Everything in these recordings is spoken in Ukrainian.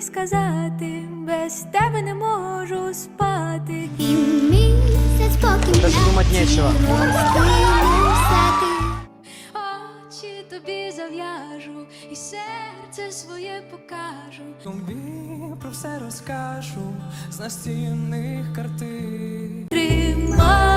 сказати, без тебе не можу спати. І місяць поки Даже думать нечего. Очі тобі зав'яжу, і серце своє покажу. Тобі про все розкажу з настінних картин. Тримай.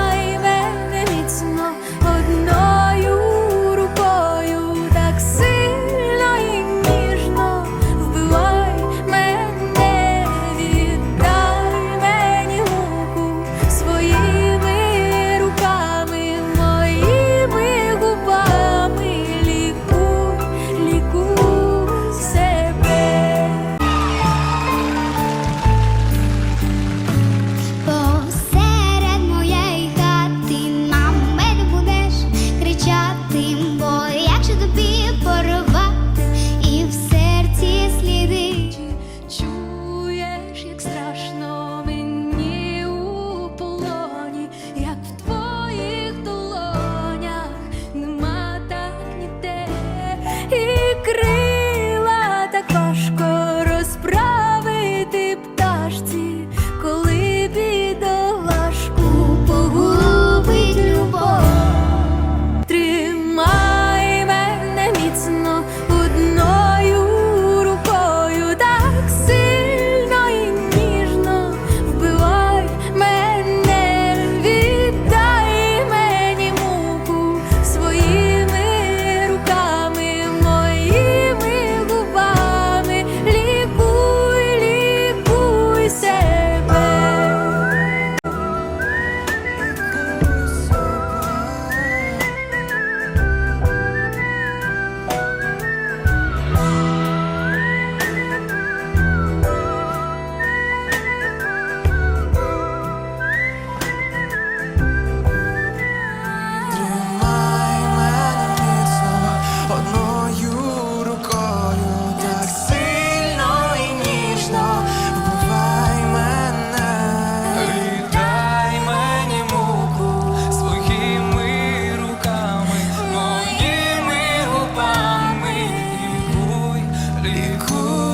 really cool.